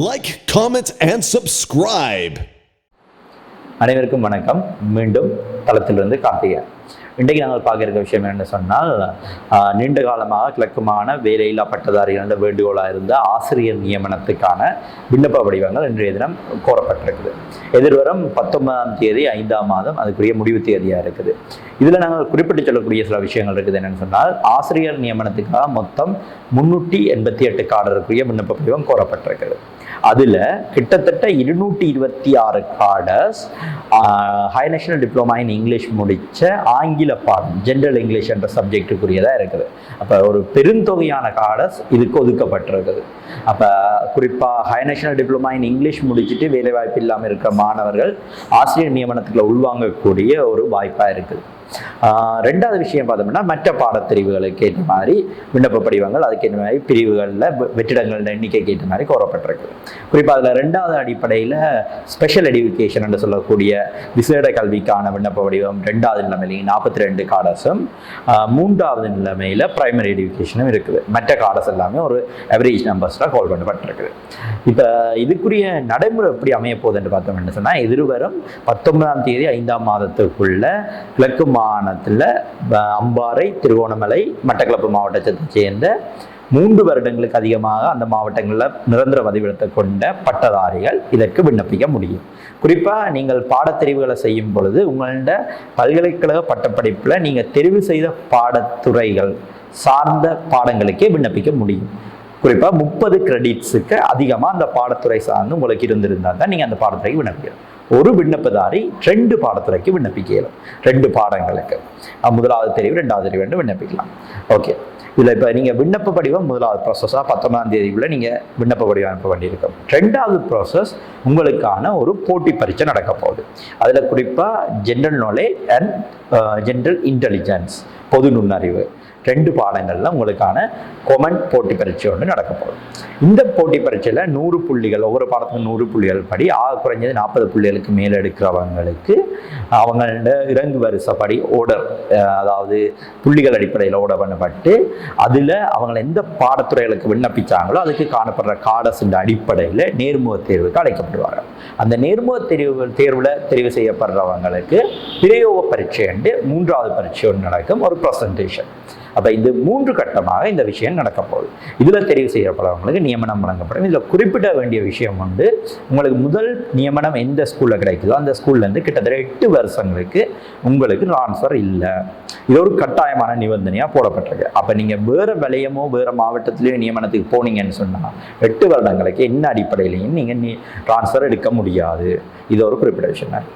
Like comment, and subscribe அனைவருக்கும் வணக்கம். மீண்டும் தளத்திலிருந்து கார்த்திகை இன்றைக்கு நாங்கள் பார்க்க இருக்க விஷயம் என்ன சொன்னால் நீண்ட காலமாக கிழக்குமான வேலையில்லா பட்டதாரிகள வேண்டுகோளாக இருந்த ஆசிரியர் நியமனத்துக்கான விண்ணப்ப வடிவங்கள் இன்றைய தினம் கோரப்பட்டிருக்குது. எதிர்வரும் பத்தொன்பதாம் தேதி ஐந்தாம் மாதம் அதுக்குரிய முடிவு தேதியாக இருக்குது. இதில் நாங்கள் குறிப்பிட்டு சொல்லக்கூடிய சில விஷயங்கள் இருக்குது என்னென்னு சொன்னால் ஆசிரியர் நியமனத்துக்காக மொத்தம் முன்னூற்றி எண்பத்தி எட்டு காடருக்குரிய விண்ணப்ப வடிவம் கோரப்பட்டிருக்குது. அதில் கிட்டத்தட்ட இருநூற்றி இருபத்தி ஆறு cadres high national diploma in English முடித்த ஆங்கில பாடம் ஜென்ரல் இங்கிலீஷ் என்ற சப்ஜெக்டுக்குரியதாக இருக்குது. அப்போ ஒரு பெருந்தொகையான காடர்ஸ் இதுக்கு ஒதுக்கப்பட்டிருக்குது. அப்போ குறிப்பாக high national diploma in English முடிச்சுட்டு வேலைவாய்ப்பு இல்லாமல் இருக்கிற மாணவர்கள் ஆசிரியர் நியமனத்துக்குள்ள உள்வாங்கக்கூடிய ஒரு வாய்ப்பாக இருக்குது. ரெண்டாவது விஷயம் பார்த்தோம்னா மற்ற பாடப்பிரிவுகளுக்கு ஏற்ற மாதிரி விண்ணப்ப படிவங்கள் அதுக்கேற்ற மாதிரி பிரிவுகளில் வெற்றிடங்கள் எண்ணிக்கைக்கு ஏற்ற மாதிரி கோரப்பட்டிருக்கு. குறிப்பாக அதில் ரெண்டாவது அடிப்படையில் ஸ்பெஷல் எடுக்கேஷன் என்று சொல்லக்கூடிய விசேட கல்விக்கான விண்ணப்ப வடிவம் ரெண்டாவது நிலைமையிலையும் நாற்பத்தி ரெண்டு காடஸும் மூன்றாவது நிலைமையில் பிரைமரி எடுக்கேஷனும் இருக்குது. மற்ற காடஸ் எல்லாமே ஒரு அவரேஜ் நம்பர்ஸில் கால் பண்ணப்பட்டிருக்குது இப்போ இதுக்குரிய நடைமுறை எப்படி அமைய போகுதுன்னு பார்த்தோம்னு சொன்னால் எதிர்வரும் பத்தொன்பதாம் தேதி ஐந்தாம் மாதத்துக்குள்ள கிழக்கு மாகாணத்தில் அம்பாறை திருவோணமலை மட்டக்களப்பு மாவட்டத்தை சேர்ந்த மூன்று வருடங்களுக்கு அதிகமாக அந்த மாவட்டங்களில் நிரந்தர பதிவிடத்தை கொண்ட பட்டதாரிகள் இதற்கு விண்ணப்பிக்க முடியும். குறிப்பாக நீங்கள் பாடத்தெரிவுகளை செய்யும் பொழுது உங்களோட பல்கலைக்கழக பட்டப்படிப்பில் நீங்கள் தெரிவு செய்த பாடத்துறைகள் சார்ந்த பாடங்களுக்கே விண்ணப்பிக்க முடியும். குறிப்பாக முப்பது கிரெடிட்ஸுக்கு அதிகமாக அந்த பாடத்துறை சார்ந்து உங்களுக்கு இருந்திருந்தால் தான் நீங்கள் அந்த பாடத்துறைக்கு விண்ணப்பிக்கலாம். ஒரு விண்ணப்பதாரி ரெண்டு பாடத்துறைக்கு விண்ணப்பிக்கலாம். ரெண்டு பாடங்களுக்கு. முதலாவது தெரிவு ரெண்டாவது தெரிவு என்று விண்ணப்பிக்கலாம். ஓகே இதில் இப்போ நீங்கள் விண்ணப்ப படிவம் முதலாவது ப்ராசஸாக பத்தொன்பதாம் தேதிக்குள்ளே நீங்கள் விண்ணப்ப படிவம் அனுப்ப வேண்டியிருக்கும் ரெண்டாவது ப்ராசஸ் உங்களுக்கான ஒரு போட்டி பரீட்சை நடக்க போகுது. அதில் குறிப்பாக general knowledge and general intelligence பொது நுண்ணறிவு. ரெண்டு பாடங்களில் உங்களுக்கான கொமெண்ட் போட்டி பரீட்சை ஒன்று நடக்க போகுது. இந்த போட்டி பரீட்சையில் நூறு புள்ளிகள் ஒவ்வொரு பாடத்துக்கும் நூறு புள்ளிகள் படி ஆக குறைஞ்சது நாற்பது புள்ளிகளுக்கு மேலே எடுக்கிறவங்களுக்கு அவங்களோட இறங்கு வரிசைப்படி ஓடர் அதாவது புள்ளிகள் அடிப்படையில் ஓட பண்ணப்பட்டு அதில் அவங்க எந்த பாடத்துறைகளுக்கு விண்ணப்பிச்சாங்களோ அதுக்கு காணப்படுற காடஸின் அடிப்படையில் நேர்முக தேர்வுக்கு அழைக்கப்படுவாங்க. அந்த நேர்முக தேர்வு தேர்வில் தெரிவு செய்யப்படுறவங்களுக்கு பிரயோக பரீட்சை என்று மூன்றாவது பரீட்சை ஒன்று நடக்கும். ஒரு presentation. அப்போ இது மூன்று கட்டமாக இந்த விஷயம் நடக்க போகுது. இதில் தெரிவு செய்யப்படுறவங்களுக்கு நியமனம் வழங்கப்படும். இதில் குறிப்பிட வேண்டிய விஷயம் வந்து உங்களுக்கு முதல் நியமனம் எந்த ஸ்கூலில் கிடைக்குதோ அந்த ஸ்கூல்லேருந்து கிட்டத்தட்ட எட்டு வருஷங்களுக்கு உங்களுக்கு ட்ரான்ஸ்ஃபர் இல்லை. இது ஒரு கட்டாயமான நிபந்தனையாக போடப்பட்டிருக்கு. அப்போ நீங்கள் வேறு விலையமோ வேறு மாவட்டத்திலேயோ நியமனத்துக்கு போனீங்கன்னு சொன்னால் எட்டு வருடங்களுக்கு என்ன அடிப்படையிலையும் நீங்கள் நீ ட்ரான்ஸ்ஃபர் எடுக்க முடியாது. இது ஒரு குறிப்பிட்ட விஷயம்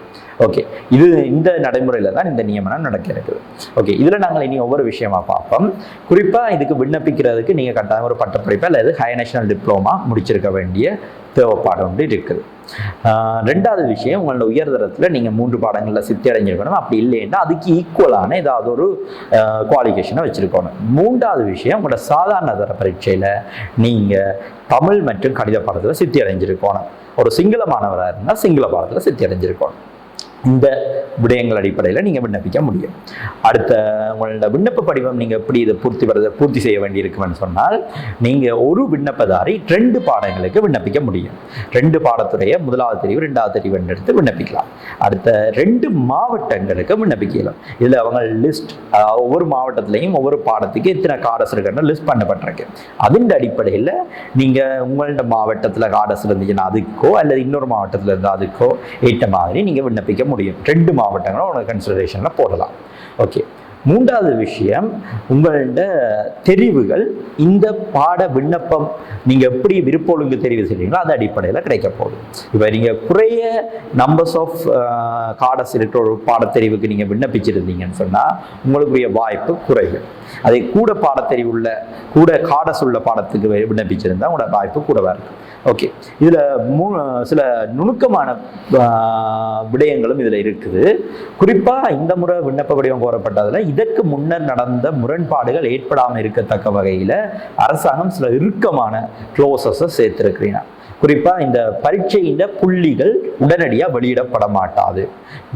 ஓகே இது இந்த நடைமுறையில் தான் இந்த நியமனம் நடக்க இருக்குது. ஓகே இதில் நாங்கள் இனி ஒவ்வொரு விஷயமா பார்ப்போம். குறிப்பாக இதுக்கு விண்ணப்பிக்கிறதுக்கு நீங்கள் கட்டாயம் ஒரு பட்டப்படிப்பு அல்லது ஹை நேஷனல் டிப்ளமா முடிச்சிருக்க வேண்டிய தேவைப்பாடு ஒன்று இருக்குது. ரெண்டாவது விஷயம் உங்களோட உயர்தரத்தில் நீங்கள் மூன்று பாடங்களில் சித்தி அடைஞ்சிருக்கணும் அப்படி இல்லைன்னா அதுக்கு ஈக்குவலான ஏதாவது ஒரு குவாலிஃபிகேஷனை வச்சுருக்கணும். மூன்றாவது விஷயம் உங்களோட சாதாரண தர பரீட்சையில் நீங்கள் தமிழ் மற்றும் கணித பாடத்தில் சித்தி அடைஞ்சிருக்கணும் ஒரு சிங்கள மாணவராக இருந்தால் சிங்கள பாடத்தில் சித்தி அடைஞ்சிருக்கணும் இந்த விடயங்கள் அடிப்படையில் நீங்கள் விண்ணப்பிக்க முடியும். அடுத்த உங்களோட விண்ணப்ப படிவம் நீங்கள் எப்படி இதை பூர்த்தி வரதை பூர்த்தி செய்ய வேண்டியிருக்குமென்னு சொன்னால் நீங்கள் ஒரு விண்ணப்பதாரி ரெண்டு பாடங்களுக்கு விண்ணப்பிக்க முடியும். ரெண்டு பாடத்துறையை முதலாவது தெரிவு ரெண்டாவது தெரிவு எடுத்து விண்ணப்பிக்கலாம். அடுத்த ரெண்டு மாவட்டங்களுக்கு விண்ணப்பிக்கலாம். இதில் அவங்க லிஸ்ட் ஒவ்வொரு மாவட்டத்திலையும் ஒவ்வொரு பாடத்துக்கு எத்தனை காடஸ் இருக்குன்னு லிஸ்ட் பண்ணப்பட்டிருக்கு. அதன் அடிப்படையில் நீங்கள் உங்களோட மாவட்டத்தில் காடஸ் இருந்துச்சுன்னா அதுக்கோ அல்லது இன்னொரு மாவட்டத்தில் இருந்தால் அதுக்கோ ஏற்ற மாதிரி நீங்கள் விண்ணப்பிக்க முடியும். ரெண்டு மாவட்டங்களும் உனக்கு கன்சிடரேஷனில் போடலாம். ஓகே மூன்றாவது விஷயம் உங்களோட தெரிவுகள் இந்த பாட விண்ணப்பம் நீங்கள் எப்படி விருப்ப ஒழுங்கு தெரிவு செய்கிறீங்களோ அது அடிப்படையில் கிடைக்க போகுது. இப்போ நீங்கள் குறைய நம்பர்ஸ் ஆஃப் காடஸ் இருக்கிற ஒரு பாடத்தெரிவுக்கு நீங்கள் விண்ணப்பிச்சிருந்தீங்கன்னு சொன்னால் உங்களுக்குரிய வாய்ப்பு குறையும். அதே கூட பாடத்தெரிவு உள்ள கூட காடஸ் உள்ள பாடத்துக்கு விண்ணப்பிச்சிருந்தால் விண்ணப்பிச்சிருந்தா உங்களோட வாய்ப்பு கூடவா இருக்கும். ஓகே இதில் மூ சில நுணுக்கமான விடயங்களும் இதில் இருக்குது. குறிப்பாக இந்த முறை விண்ணப்ப வடிவம் கோரப்பட்டதில் இதற்கு முன்னர் நடந்த முரண்பாடுகள் ஏற்படாமல் இருக்கத்தக்க வகையில் அரசாங்கம் சில இறுக்கமான க்ளோசஸை சேர்த்திருக்கிறீங்க. குறிப்பாக இந்த பரீட்சையின் புள்ளிகள் உடனடியாக வெளியிடப்பட மாட்டாது.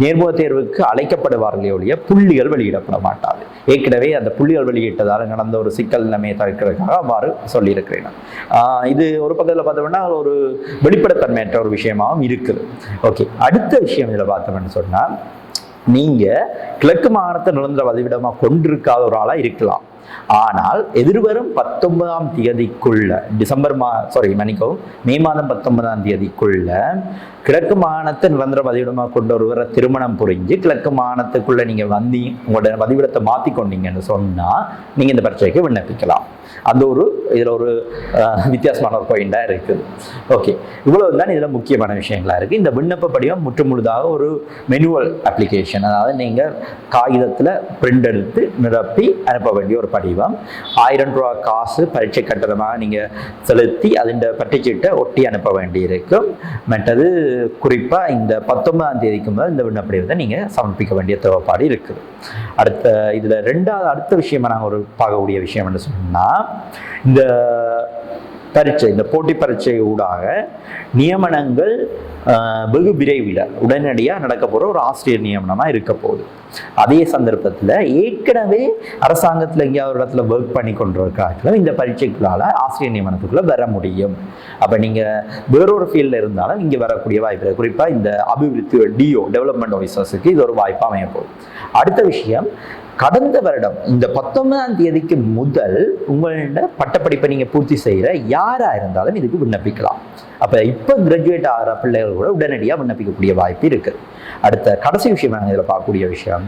நேர்முக தேர்வுக்கு அழைக்கப்படுவார்களே ஒழிய புள்ளிகள் வெளியிடப்பட மாட்டாது. ஏற்கனவே அந்த புள்ளிகள் வெளியிட்டதால் நடந்த ஒரு சிக்கல் நிலைமையை தவிர்க்கிறதுக்காக அவ்வாறு சொல்லியிருக்கிறேன். இது ஒரு பக்கத்தில் பார்த்தோம்னா ஒரு வெளிப்படைத்தன்மையற்ற ஒரு விஷயமாகவும் இருக்குது. ஓகே அடுத்த விஷயம் இதில் பார்த்தோம்னு சொன்னால் நீங்கள் கிழக்கு மாகாணத்தை நிரந்தர வதிவிடமா கொண்டிருக்காத ஒரு ஆளாக இருக்கலாம். ஆனால் எதிர்வரும் பத்தொன்பதாம் தேதிக்குள்ள டிசம்பர் மா சாரி மன்னிக்கவும் மே மாதம் பத்தொன்பதாம் தேதிக்குள்ள கிழக்கு மாகாணத்தை நிரந்தர பதிவிடமாக கொண்ட ஒருவரை திருமணம் புரிஞ்சு கிழக்கு மாகாணத்துக்குள்ள நீங்கள் வந்தி உங்களோட பதிவிடத்தை மாற்றி கொண்டீங்கன்னு சொன்னால் நீங்கள் இந்த பரீட்சைக்கு விண்ணப்பிக்கலாம். அந்த ஒரு இதில் ஒரு வித்தியாசமான ஒரு பாயிண்டாக இருக்குது. ஓகே இவ்வளவு தான் இதில் முக்கியமான விஷயங்களாக இருக்குது இந்த விண்ணப்ப படிவம் முற்றுமுழுதாக ஒரு மெனுவல் அப்ளிகேஷன் அதாவது நீங்கள் காகிதத்தில் பிரிண்ட் எடுத்து நிரப்பி அனுப்ப வேண்டிய ஒரு படிவம். ஆயிரம் ரூபா காசு பரீட்சை கட்டணமாக நீங்கள் செலுத்தி அதன் பட்டிச்சீட்டை ஒட்டி அனுப்ப வேண்டியிருக்கும். மற்றது குறிப்பாக இந்த பத்தொன்பதாம் தேதிக்கு முதல் இந்த விண்ணப்ப படிவத்தை நீங்கள் சமர்ப்பிக்க வேண்டிய தேவைப்பாடு இருக்குது. அடுத்த இதில் ரெண்டாவது அடுத்த விஷயமா நாங்கள் ஒரு பார்க்கக்கூடிய விஷயம் என்ன சொன்னால் இந்த பரீட்சை இந்த போட்டி பரீட்சை ஊடாக நியமனங்கள் வெகு விரைவில் உடனடியாக நடக்க போகிற ஒரு ஆசிரியர் நியமனமாக இருக்க போகுது. அதே சந்தர்ப்பத்தில் ஏற்கனவே அரசாங்கத்தில் எங்கேயாவது ஒரு இடத்துல ஒர்க் பண்ணி கொண்டிருக்காக்களும் இந்த பரீட்சைக்குள்ளால் ஆசிரியர் நியமனத்துக்குள்ளே வர முடியும். அப்போ நீங்கள் வேறொரு ஃபீல்டில் இருந்தாலும் இங்கே வரக்கூடிய வாய்ப்பு குறிப்பாக இந்த அபிவிருத்தி டிஓ டெவலப்மெண்ட் ஆஃபீஸர்ஸுக்கு இது ஒரு வாய்ப்பாக அமைய போகுது. அடுத்த விஷயம் கடந்த வருடம் இந்த பத்தொன்பதாம் தேதிக்கு முதல் உங்களோட பட்டப்படிப்பை நீங்க பூர்த்தி செய்யற யாரா இருந்தாலும் இதுக்கு விண்ணப்பிக்கலாம். அப்ப இப்ப கிராஜுவேட் ஆகிற பிள்ளைகள் கூட உடனடியாக விண்ணப்பிக்கக்கூடிய வாய்ப்பு இருக்கு. அடுத்த கடைசி விஷயம் நாங்கள் இதில் பார்க்கக்கூடிய விஷயம்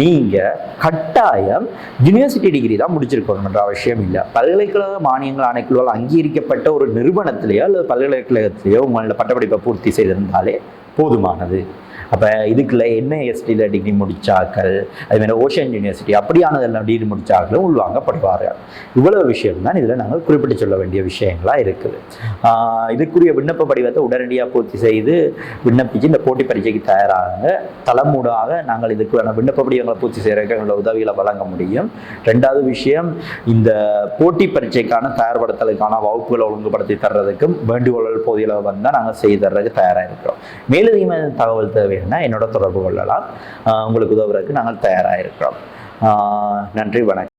நீங்கள் கட்டாயம் யூனிவர்சிட்டி டிகிரி தான் முடிச்சிருக்கணுன்ற அவசியம் இல்லை. பல்கலைக்கழக மானியங்கள் ஆணைக்குழுவால் அங்கீகரிக்கப்பட்ட ஒரு நிறுவனத்திலேயோ அல்லது பல்கலைக்கழகத்திலேயோ உங்களோட பட்டப்படிப்பை பூர்த்தி செய்திருந்தாலே போதுமானது. அப்போ இதுக்குள்ள என்ஐஎஸ்டியில் டிகிரி முடித்தாக்கள் அது மாதிரி ஓஷன் யூனிவர்சிட்டி அப்படியானதெல்லாம் டிகிரி முடித்தாக்களும் உள்வாங்கப்படுவார்கள் இவ்வளவு விஷயம்தான் இதில் நாங்கள் குறிப்பிட்டு சொல்ல வேண்டிய விஷயங்களாக இருக்குது. இதுக்குரிய விண்ணப்ப படிவத்தை உடனடியாக பூர்த்தி செய்து விண்ணப்பித்து இந்த போட்டி பரீட்சைக்கு தயாராகுங்க. தலைமூடாக நாங்கள் இதுக்கான விண்ணப்ப படிவங்களை பூர்த்தி செய்கிறதுக்கு எங்களோட உதவிகளை வழங்க முடியும். ரெண்டாவது விஷயம் இந்த போட்டி பரீட்சைக்கான தயார்படுத்தலுக்கான வகுப்புகளை ஒழுங்குபடுத்தி தர்றதுக்கும் வேண்டுகோள் போதிய வந்தால் நாங்கள் செய்து தர்றதுக்கு தயாராக இருக்கிறோம். மேலதிகமான தகவல் தேவைன்னா என்னோட தொடர்பு கொள்ளலாம். உங்களுக்கு உதவுறதுக்கு நாங்கள் தயாராக இருக்கிறோம். நன்றி வணக்கம்.